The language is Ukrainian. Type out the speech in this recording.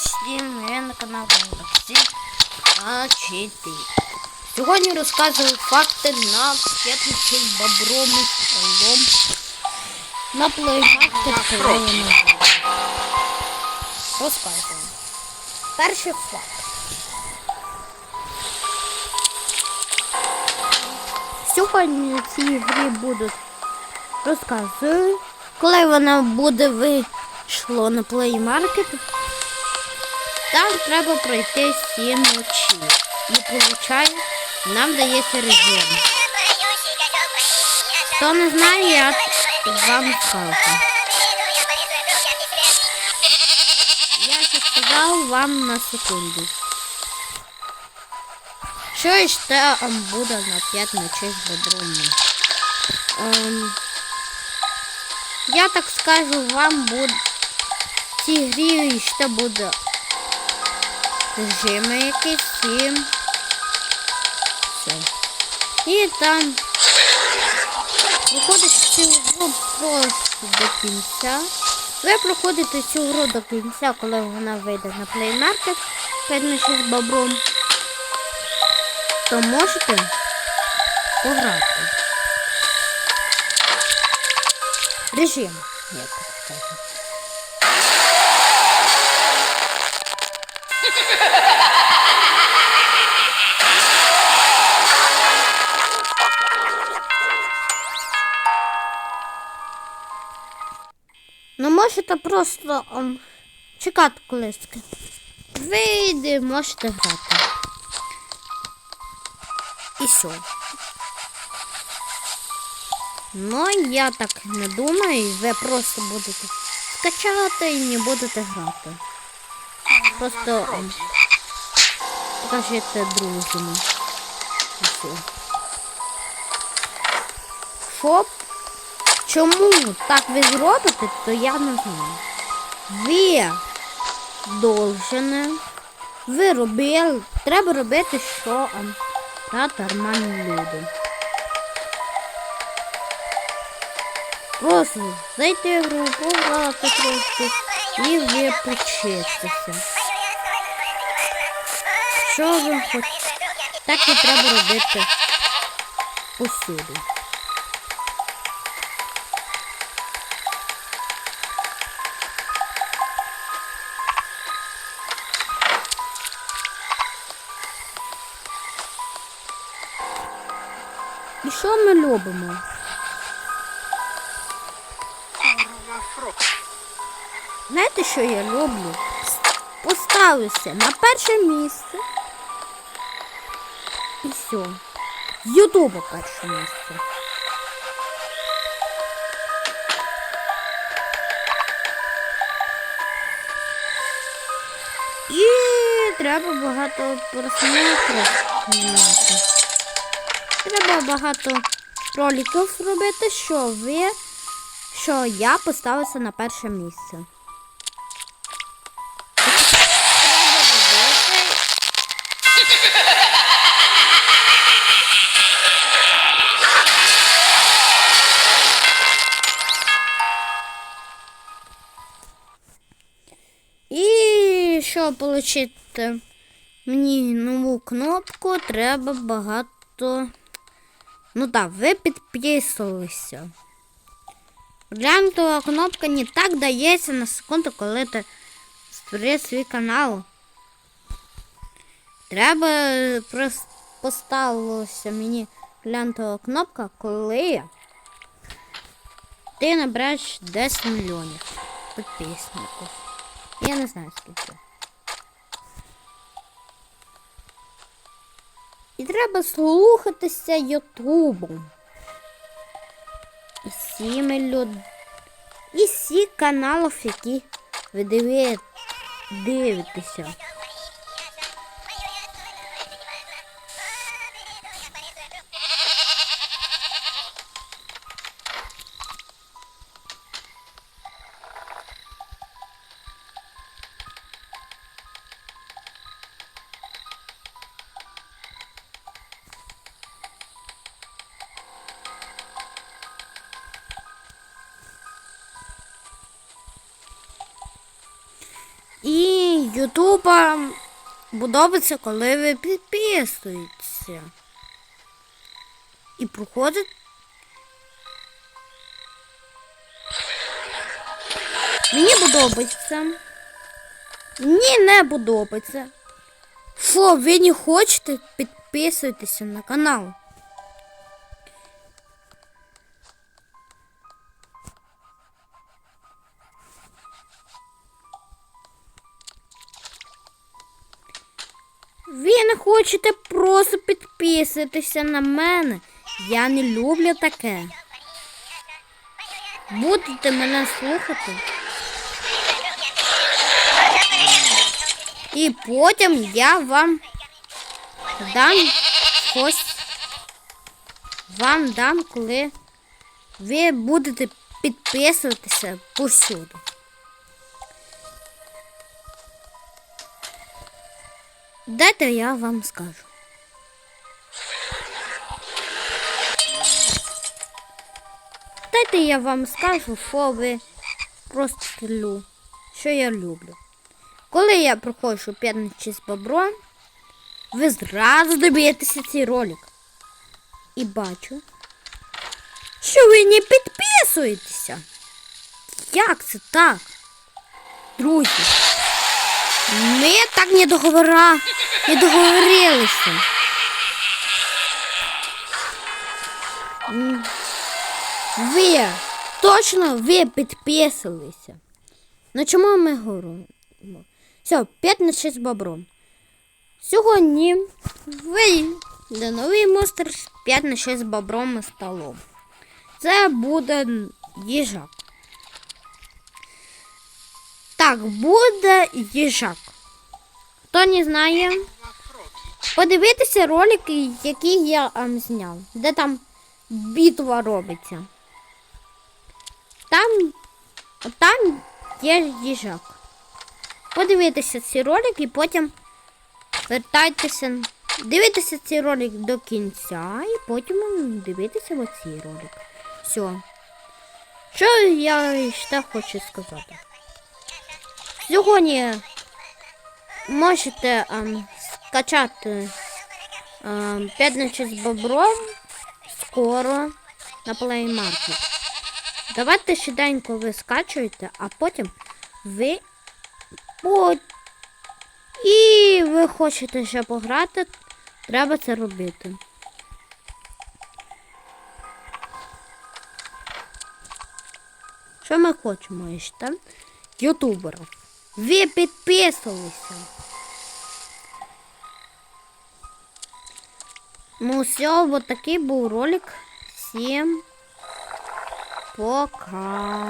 всім, я на канал Олексій А4. Сьогодні розказую факти на бобром і столом. На плеймаркет Україна. Розказую. Перший факт. Сьогодні в цій грі будуть розказую. Коли вона буде вийшло на Market, там треба пройти 7 ночі. І получає, нам дається режим. Хто не знає, я вам скажу. Я ще сказав вам на секунду. Що ще ем, буде на 5 ночей з бобром? Ем, я так скажу, вам буде в цій грі ще буде режими якісь і все. І там проходиш цю гру просто до кінця. Ви проходите цю гру до кінця, коли вона вийде на 5 ночей з бобром, то можете пограти. Режим, я так скажу. Можете просто ем, чекати колись. Вийде, можете грати. І все. Ну, я так не думаю, ви просто будете скачати і не будете грати. Просто ем, покажете друзям. І чому так ви зробите, то я не знаю. Ви должны, ви робили, треба робити, що грати нормальні люди. Просто зайти в гру, пограти трошки і ви почистися. Що ви хочете? Так і треба робити усюди. І що ми любимо? Знаєте, що я люблю? Поставлюся на перше місце. І все. З Ютуба перше місце. І треба багато просмотрів знімати. Треба багато роликів робити, що ви, що я поставився на перше місце. І щоб отримати мені нову кнопку, треба багато. Ну так, ви підписувалися. Глянутова кнопка не так дається на секунду, коли ти створив свій канал. Треба просто поставилася мені глянутова кнопка, коли ти набереш 10 мільйонів підписників. Я не знаю скільки. І треба слухатися Ютубу. І всіми люд... І всі каналів, які ви диви- дивитеся. Ютуба подобається, коли ви підписуєтеся. І проходить. Мені подобається. Мені не подобається. Що, ви не хочете, підписуйтеся на канал. Хочете просто підписатися на мене. Я не люблю таке. Будете мене слухати. І потім я вам дам щось. Вам дам, коли ви будете підписуватися повсюди. Дайте я вам скажу. Дайте я вам скажу, що ви просто лю, що я люблю. Коли я проходжу п'ятничі з бобром, ви зразу доб'єтеся цей ролик. І бачу, що ви не підписуєтеся. Як це так? Друзі, ми так не договора, не договорилися. Ви, точно ви підписалися. Ну чому ми говоримо? Все, 5 на 6 бобром. Сьогодні вийде новий монстр 5 на 6 бобром і столом. Це буде їжак. Так, буде їжак. Хто не знає, подивитися ролики, які я ем, зняв, де там битва робиться. Там, там є їжак. Подивитися ці і потім вертайтеся. Дивитися цей ролик до кінця і потім дивитися оцей ролик. Все. Що я ще хочу сказати? Сьогодні можете ем, скачати ем, 5 ночей з бобром скоро на Play Market. Давайте швиденько ви скачуєте, а потім ви по... і ви хочете ще пограти, треба це робити. Що ми хочемо ще? Ютуберів. Ви підписувалися. Ну все, вот такий був ролик. Всім пока.